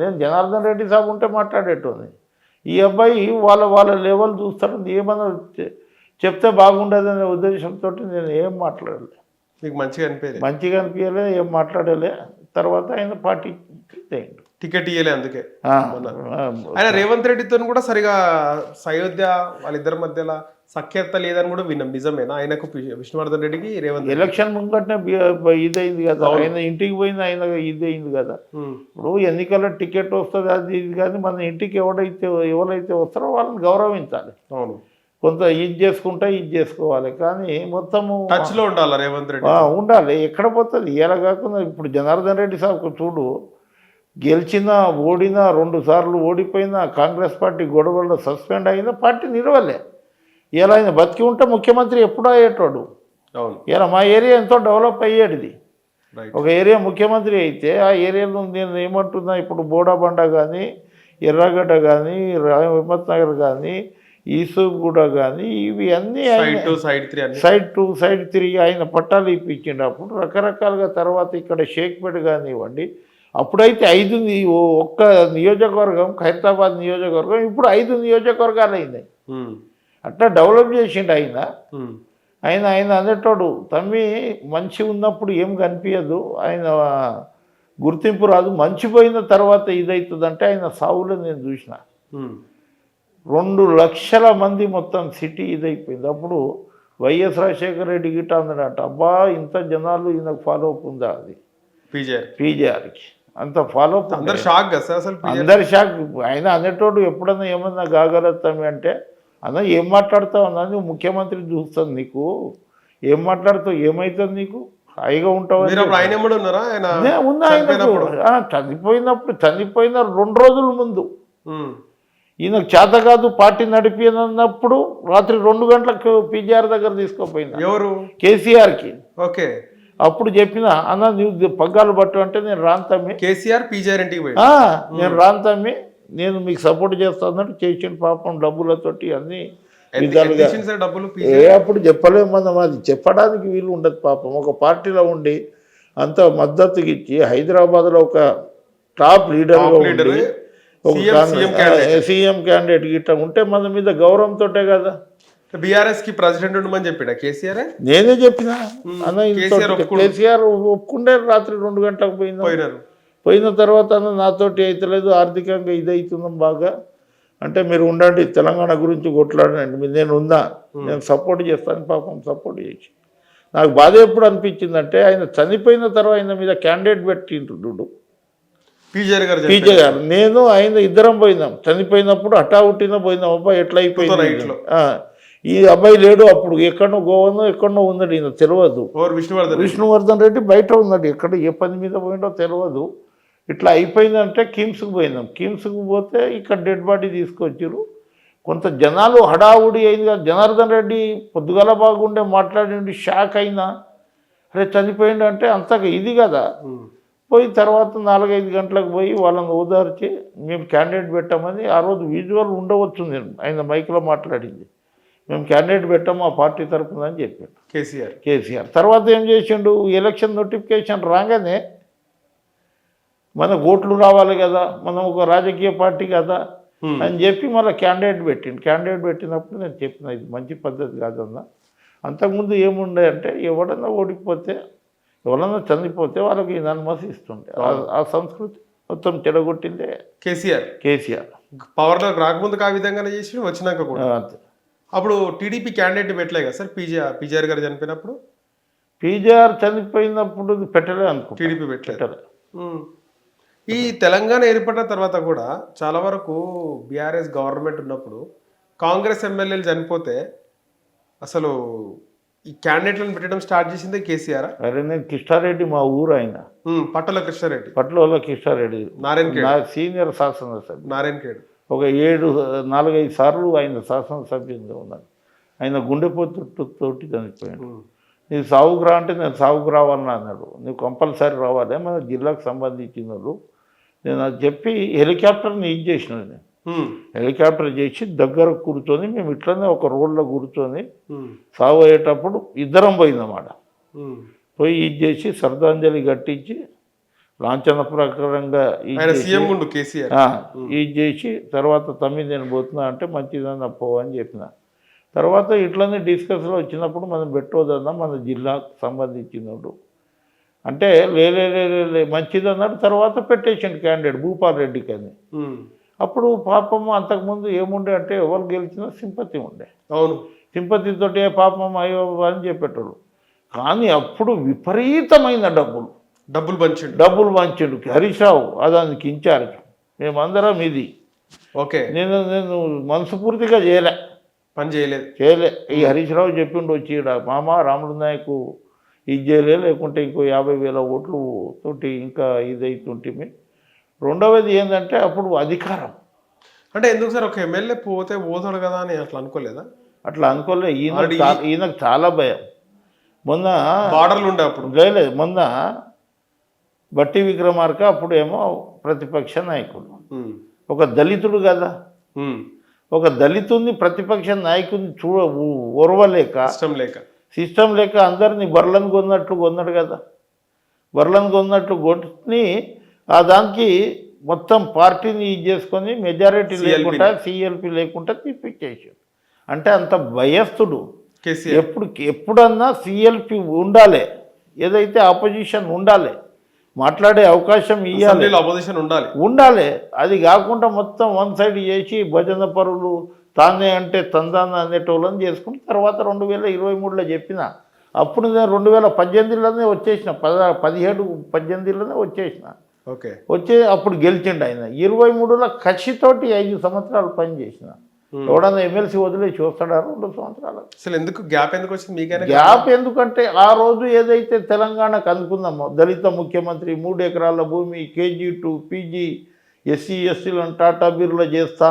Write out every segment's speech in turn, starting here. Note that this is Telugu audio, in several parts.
నేను జనార్దన్ రెడ్డి సాబ్ ఉంటే మాట్లాడేటోని. ఈ అబ్బాయి వాళ్ళ వాళ్ళ లెవెల్ చూస్తాడు ఏమన్నా చెప్తే బాగుండదనే ఉద్దేశంతో నేను ఏం మాట్లాడలే. మీకు మంచిగా అనిపించలేదు మంచిగా అనిపించలే ఏం మాట్లాడలే. తర్వాత ఆయన పార్టీ. టికెట్ ఇయ్యలే అందుకే ఆయన రేవంత్ రెడ్డితో కూడా సరిగా సయోధ్య వాళ్ళిద్దరి మధ్యలో సఖ్యత లేదని కూడా విన్నాం. నిజమేనా ఆయనకు విష్ణువర్ధన్ రెడ్డికి రేవంత్ ఎలక్షన్ ముంగటనే ఇదైంది కదా. ఆయన ఇంటికి పోయింది ఆయన ఇదైంది కదా. ఇప్పుడు ఎన్నికల టికెట్ వస్తుంది అది ఇది కానీ మన ఇంటికి ఎవడైతే ఎవరైతే వస్తారో వాళ్ళని గౌరవించాలి. అవును. కొంత ఇది చేసుకుంటే ఇది చేసుకోవాలి. కానీ మొత్తము టచ్లో ఉండాలి రేవంత్ రెడ్డి? ఉండాలి. ఎక్కడ పోతుంది? ఇలా కాకుండా ఇప్పుడు జనార్దన్ రెడ్డి సాబ్ చూడు గెలిచినా ఓడినా రెండు సార్లు ఓడిపోయినా కాంగ్రెస్ పార్టీ గొడవల్లో సస్పెండ్ అయినా పార్టీ నిలవలే. ఇలా ఆయన బతికి ఉంటే ముఖ్యమంత్రి ఎప్పుడో అయ్యేటోడు. ఇలా మా ఏరియా ఎంతో డెవలప్ అయ్యేటిది. ఒక ఏరియా ముఖ్యమంత్రి అయితే ఆ ఏరియాలో నేను ఏమంటున్నా ఇప్పుడు బోడాబండ కానీ ఎర్రగడ్డ కానీ హిమ్మత్ నగర్ కానీ ఈసూగూడ కానీ ఇవి అన్నీ సైడ్ టు సైడ్ త్రీ అన్ని. సైడ్ టు సైడ్ తిరిగి ఆయన పట్టాలు ఇప్పించిండు అప్పుడు రకరకాలుగా తర్వాత ఇక్కడ షేక్పేట కానివ్వండి అప్పుడైతే ఐదు ఒక్క నియోజకవర్గం ఖైరతాబాద్ నియోజకవర్గం ఇప్పుడు ఐదు నియోజకవర్గాలు అయినాయి. అట్లా డెవలప్ చేసిండు ఆయన. ఆయన ఆయన అనేటోడు తమ్మి మంచి ఉన్నప్పుడు ఏం కనిపించదు ఆయన గుర్తింపు రాదు. మంచి పోయిన తర్వాత ఇదవుతుందంటే ఆయన సావులో నేను చూసిన. రెండు లక్షల మంది మొత్తం సిటీ ఇదైపోయింది. అప్పుడు వైఎస్ రాజశేఖర రెడ్డి గిట్ట అన్నాడట అబ్బా ఇంత జనాలు ఈయనకు ఫాలో అప్ ఉందా అది? పీజేఆర్ పీజేఆర్కి. అంత ఫాలో అప్ అందరు షాక్ కదా సార్ అసలు? అందరి షాక్ ఆయన అనేటోడు ఎప్పుడన్నా ఏమన్నా కాగలుగుతామి అంటే అన్న ఏం మాట్లాడతావు అన్న నువ్వు ముఖ్యమంత్రి చూస్తాను నీకు. ఏం మాట్లాడతావు ఏమవుతుంది నీకు? హాయిగా ఉంటావు ఆయన ఉన్నా చనిపోయినప్పుడు? చనిపోయిన రెండు రోజుల ముందు. ఈయనకు చేత కాదు పార్టీ నడిపినప్పుడు రాత్రి రెండు గంటలకు పీజీఆర్ దగ్గర తీసుకుపోయినా. ఎవరు? కేసీఆర్కి. ఓకే. అప్పుడు చెప్పిన అన్న నువ్వు పగ్గాలు పట్టు అంటే నేను రాంతమ్మి కేసీఆర్ పీజేఆర్ ఇంటికి పోయి ఆ, నేను రాంతమ్మి నేను మీకు సపోర్ట్ చేస్తానని చేసిన పాపం డబ్బులతోటి అన్ని విధాలుగా ఏ అప్పుడు చెప్పలేము మనం. అది చెప్పడానికి వీలు ఉండదు పాపం. ఒక పార్టీలో ఉండి అంత మద్దతుకి ఇచ్చి హైదరాబాద్లో ఒక టాప్ లీడర్గా ఉండి ఒక candidate. CM candidate. గిట్ట ఉంటే మన మీద గౌరవంతోటే కదా. బీఆర్ఎస్కి ప్రెసిడెంట్ ఉండమని చెప్పాడా? కేసీఆర్? నేనే చెప్పిన. కేసీఆర్ ఒప్పుకోడు. రాత్రి రెండు గంటలకు పోయింది పోయినారు. పోయిన తర్వాత నాతోటి అవుతలేదు ఆర్థికంగా ఇది అవుతున్నాం బాగా. అంటే మీరు ఉండండి తెలంగాణ గురించి కొట్లాడండి మీరు నేను ఉన్నా. నేను సపోర్ట్ చేస్తాను పాపం సపోర్ట్ చేసి. నాకు బాధ ఎప్పుడు అనిపించిందంటే ఆయన చనిపోయిన తర్వాత ఆయన మీద క్యాండిడేట్ పెట్టింటుడు పీజేఆర్ గారు. పీజే గారు. నేను ఆయన ఇద్దరం పోయినాం. చనిపోయినప్పుడు హఠావుట్టిన పోయినాం. అబ్బాయి ఎట్లా అయిపోయింది? 2008 లో. ఆ, ఈ అబ్బాయి లేడు అప్పుడు ఎక్కడో గోవనో ఎక్కడో ఉన్నాడు ఈయన తెలియదు విష్ణువర్ధన్. విష్ణువర్ధన్ రెడ్డి బయట ఉన్నాడు ఎక్కడ ఏ పని మీద పోయిండో తెలియదు ఇట్లా అయిపోయిందంటే కిమ్స్కి పోయినాం. కిమ్స్కి పోతే ఇక్కడ డెడ్ బాడీ తీసుకొచ్చారు కొంత జనాలు హడావుడి అయింది కదా జనార్దన్ రెడ్డి పొద్దుగల బాగుండే మాట్లాడి షాక్ అయినా. అరే చనిపోయిండు అంటే అంతగా ఇది కదా. పోయి తర్వాత నాలుగైదు గంటలకు పోయి వాళ్ళని ఓదార్చి మేము క్యాండిడేట్ పెట్టామని ఆ రోజు విజువల్ ఉండవచ్చు నేను ఆయన మైక్లో మాట్లాడింది. మేము క్యాండిడేట్ పెట్టాము ఆ పార్టీ తరఫున అని చెప్పాడు. కేసీఆర్. కేసీఆర్. తర్వాత ఏం చేసిండు? ఎలక్షన్ నోటిఫికేషన్ రాగానే మనకు ఓట్లు రావాలి కదా మనం ఒక రాజకీయ పార్టీ కదా. అని చెప్పి మళ్ళీ క్యాండిడేట్ పెట్టిండు. క్యాండిడేట్ పెట్టినప్పుడు నేను చెప్పిన ఇది మంచి పద్ధతి కాదన్నా. అంతకుముందు ఏముండే అంటే ఎవడన్నా ఓడిపోతే ఎవరన్నా చనిపోతే వాళ్ళకి ఇనానిమస్ ఇస్తుండే ఆ- సంస్కృతి మొత్తం చెడగొట్టిందే కేసీఆర్. కేసీఆర్. పవర్లోకి రాకముందుకు ఆ విధంగానే చేసి వచ్చినాక కూడా. అంతే. అప్పుడు టీడీపీ క్యాండిడేట్ పెట్టలే కదా సార్? పీజేఆర్ పీజేఆర్ గారు చనిపోయినప్పుడు? పీజేఆర్ చనిపోయినప్పుడు పెట్టలే అనుకుంటా. టీడీపీ పెట్టలేదు. ఈ తెలంగాణ ఏర్పడిన తర్వాత కూడా చాలా వరకు బీఆర్ఎస్ గవర్నమెంట్ ఉన్నప్పుడు కాంగ్రెస్ ఎమ్మెల్యేలు చనిపోతే అసలు ఈ క్యాండిడేట్లను పెట్టడం స్టార్ట్ చేసిందే కేసీఆర్. అరే నేను కిష్టారెడ్డి మా ఊరు ఆయన. పట్టల కృష్ణారెడ్డి. పట్లలో కిష్టారెడ్డి నారాయణ సీనియర్ శాసనసభ్యుడు. నారాయణ ఖేడ్ ఒక ఏడు నాలుగైదు సార్లు ఆయన శాసనసభ్యునిగా ఉన్నాడు ఆయన గుండెపోతు తోటి చనిపోయాడు. నీవు సాగుకు రా అంటే నేను సాగుకు రావాలని అన్నాడు నువ్వు కంపల్సరీ రావాలి మన జిల్లాకు సంబంధించిన వాళ్ళు నేను అది చెప్పి హెలికాప్టర్ని ఇది చేసిన నేను. హెలికాప్టర్ చేసి దగ్గర కూర్చొని మేము ఇట్లనే ఒక రోడ్లో కూర్చొని. సాగు అయ్యేటప్పుడు ఇద్దరం పోయిందన్నమాట. పోయి ఇది చేసి శ్రద్ధాంజలి కట్టించి లాంఛన ప్రకారంగా ఇది చేసి- తర్వాత తమ్మిది నేను పోతున్నా అంటే మంచిదన్న పో అని చెప్పిన. తర్వాత ఇట్లనే డిస్కస్లో వచ్చినప్పుడు మనం పెట్టవద్దన్నా మన జిల్లాకు సంబంధించినోడు. అంటే లే లే మంచిదన్నాడు తర్వాత పెట్టేసిండు క్యాండిడేట్ భూపాల్ రెడ్డికి అని. అప్పుడు పాపం అంతకుముందు ఏముండే అంటే ఎవరు గెలిచినా సింపతి ఉండే. అవును. సింపతితోటే పాపం అయ్యో అని చెప్పేటోళ్ళు. కానీ అప్పుడు విపరీతమైన డబ్బులు. డబ్బులు పంచిండు. డబ్బులు మంచుడు హరీష్ రావు అదానికి ఇన్ఛార్జ్. మేమందరం ఇది. ఓకే. నేను నేను మనస్ఫూర్తిగా చేయలే. పని చేయలేదు. చేయలే. ఈ హరీష్ రావు చెప్పిండు వచ్చి మామ రాముడు నాయకు ఇది చేయలే లేకుంటే ఇంకో యాభై వేల ఓట్లు తోటి ఇంకా ఇదైతుంటిమి రెండవది ఏంటంటే అప్పుడు అధికారం. అంటే ఎందుకు సార్ ఒక ఎమ్మెల్యే పోతే పోతాడు కదా అని అట్లా అనుకోలేదా? అట్లా అనుకోలే. ఈయన ఈయనకు చాలా భయం. మొన్న బార్డర్లు ఉండే అప్పుడు. లేదు. మొన్న బట్టి విక్రమార్క అప్పుడు ఏమో ప్రతిపక్ష నాయకుడు. ఒక దళితుడు కదా. ఒక దళితుని ప్రతిపక్ష నాయకుని చూడ ఓర్వలేక ఇష్టం లేక. సిస్టమ్ లేక అందరినీ బర్లను కొన్నట్లు కొన్నాడు కదా. బర్లను కొన్నట్లు కొట్టి ఆ దానికి మొత్తం పార్టీని ఇది చేసుకొని మెజారిటీ. లేకుండా సిఎల్పి లేకుండా తిప్పించేసాడు అంటే అంత భయస్థుడు. ఎప్పుడు ఎప్పుడన్నా సిఎల్పి ఉండాలి. ఏదైతే ఆపోజిషన్ ఉండాలి. మాట్లాడే అవకాశం ఇవ్వాలి అపోజిషన్ ఉండాలి. ఉండాలి. అది కాకుండా మొత్తం వన్ సైడ్ చేసి భజన పరులు తానే అంటే తందాన అనేటోళ్ళని చేసుకుని తర్వాత రెండు వేల ఇరవై మూడులో చెప్పిన. అప్పుడు నేను రెండు వేల పద్దెనిమిదిలోనే వచ్చేసిన. పద పదిహేడు పద్దెనిమిదిలోనే వచ్చేసిన. ఓకే. వచ్చే అప్పుడు గెలిచిండు ఆయన. ఇరవై మూడులో కసితోటి ఐదు సంవత్సరాలు పనిచేసిన. ఎవడన్నా ఎమ్మెల్సీ వదిలేసి వస్తాడా రెండు సంవత్సరాలు. అసలు ఎందుకు గ్యాప్ ఎందుకు వచ్చింది మీకైనా గ్యాప్ ఎందుకంటే ఆ రోజు ఏదైతే తెలంగాణకు అనుకున్నామో దళిత ముఖ్యమంత్రి మూడు ఎకరాల భూమి కేజీ టు పీజీ ఎస్సీ ఎస్సీలను టాటా బిర్లో చేస్తా.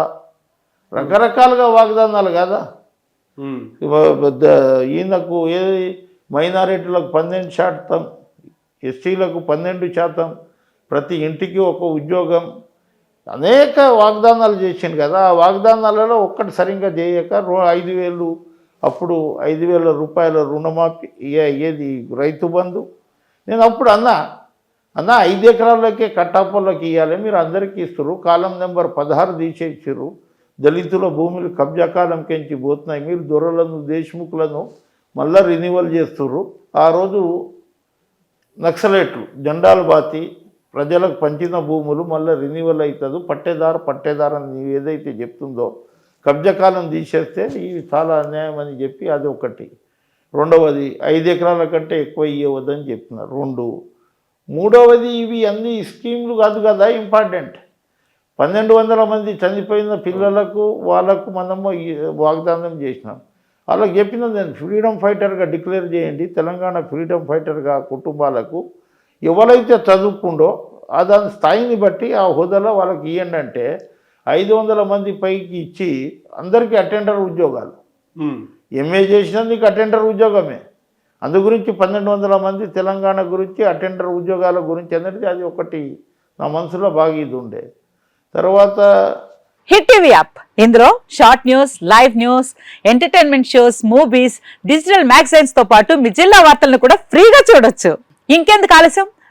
రకరకాలుగా వాగ్దానాలు కదా. ద- ఈయనకు ఏది మైనారిటీలకు పన్నెండు శాతం ఎస్సీలకు పన్నెండు శాతం ప్రతి ఇంటికి ఒక ఉద్యోగం అనేక వాగ్దానాలు చేసిండు కదా ఆ వాగ్దానాలలో ఒక్కటి సరిగ్గా చేయక ఐదు వేలు అప్పుడు ఐదు వేల రూపాయల రుణమాఫీ ఏది రైతు బంధు. నేను అప్పుడు అన్నా అన్న ఐదు ఎకరాలకే కట్టాపల్లోకి ఇవ్వాలి మీరు అందరికీ ఇస్తారు కాలం నెంబర్ పదహారు తీసేసారు దళితుల భూములు కబ్జా కాలం కెంచి పోతున్నాయి మీరు దొరలను దేశముఖులను మళ్ళా రెన్యువల్ చేస్తుర్రు. ఆ రోజు నక్సలైట్లు జెండాలు బాతి ప్రజలకు పంచిన భూములు మళ్ళీ రెన్యువల్ అవుతుంది పట్టేదారు పట్టేదారు అని ఏదైతే చెప్తుందో కబ్జకాలం తీసేస్తే ఇది చాలా అన్యాయం అని చెప్పి అది ఒకటి. రెండవది ఐదు ఎకరాల కంటే ఎక్కువ ఇవ్వదని చెప్తున్నారు. రెండు మూడవది ఇవి అన్ని స్కీమ్లు కాదు కదా ఇంపార్టెంట్. పన్నెండు వందల మంది చనిపోయిన పిల్లలకు వాళ్ళకు మనము వాగ్దానం చేసినాం. వాళ్ళకి చెప్పిన నేను ఫ్రీడమ్ ఫైటర్గా డిక్లేర్ చేయండి. తెలంగాణ ఫ్రీడమ్ ఫైటర్గా కుటుంబాలకు ఎవరైతే చదువుకుండో దాని స్థాయిని బట్టి ఆ హోదాలో వాళ్ళకి ఇవ్వండి అంటే ఐదు వందల మంది పైకి ఇచ్చి అందరికీ అటెండర్ ఉద్యోగాలు. ఎంఏ చేసినా నీకు అటెండర్ ఉద్యోగమే. అందు గురించి పన్నెండు వందల మంది తెలంగాణ గురించి అటెండర్ ఉద్యోగాల గురించి అనేది అది ఒకటి నా మనసులో బాగా ఇది ఉండే. తర్వాత హిట్ టీవీ యాప్. ఇందులో short news live news entertainment shows movies digital మ్యాగజైన్స్తో పాటు మీ జిల్లా వార్తలను కూడా ఫ్రీగా చూడొచ్చు. ఇంకెందుకు ఆలస్యం?